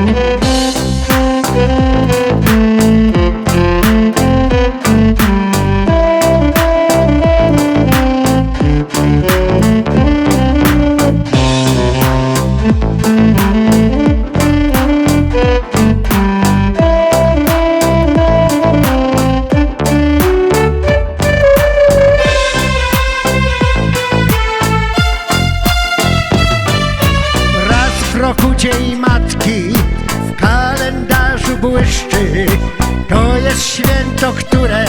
Thank mm-hmm. you. To jest święto, które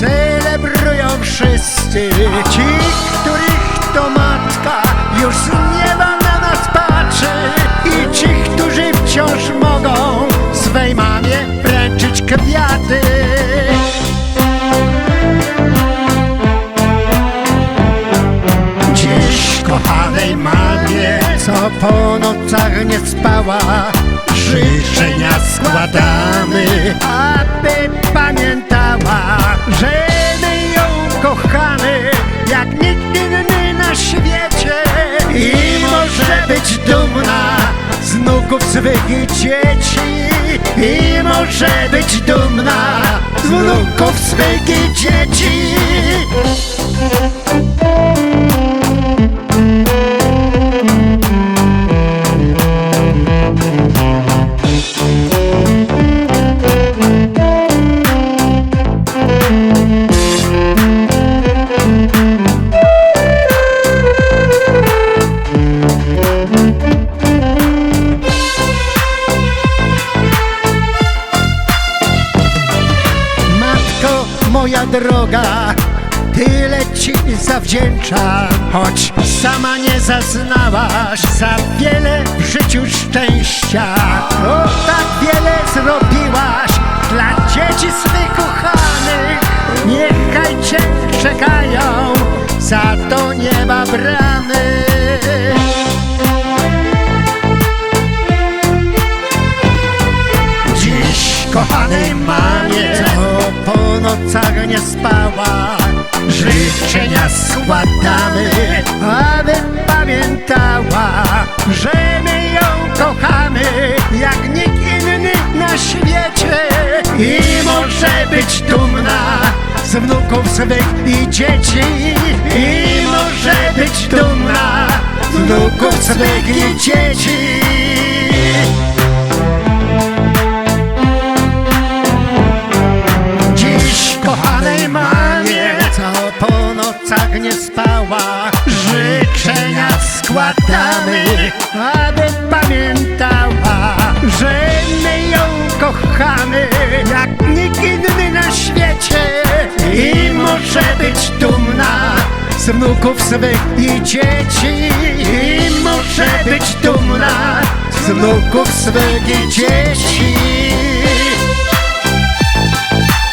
celebrują wszyscy. Ci, których to matka już z nieba na nas patrzy. I ci, którzy wciąż mogą swej mamie wręczyć kwiaty. Dziś kochanej mamie, co po nocach nie spała Życzenia składamy, aby pamiętała Że my ją kochamy, jak nikt inny na świecie. I może być dumna z wnuków swych dzieci. I może być dumna z wnuków swych dzieci moja droga, tyle ci zawdzięczam Choć sama nie zaznałaś za wiele w życiu szczęścia. O, tak wiele zrobiłaś dla dzieci swych kochanych Niechaj cię czekają za to nieba bramy nocach nie spała. Życzenia składamy, aby pamiętała Że my ją kochamy, jak nikt inny na świecie. I może być dumna z wnuków swych i dzieci. I może być dumna z wnuków swych i dzieci spała. Życzenia składamy, aby pamiętała Że my ją kochamy, jak nikt inny na świecie. I może być dumna z wnuków swych i dzieci. I może być dumna z wnuków swych i dzieci.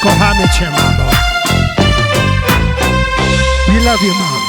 Kochamy Cię, mamo. Love you, mom.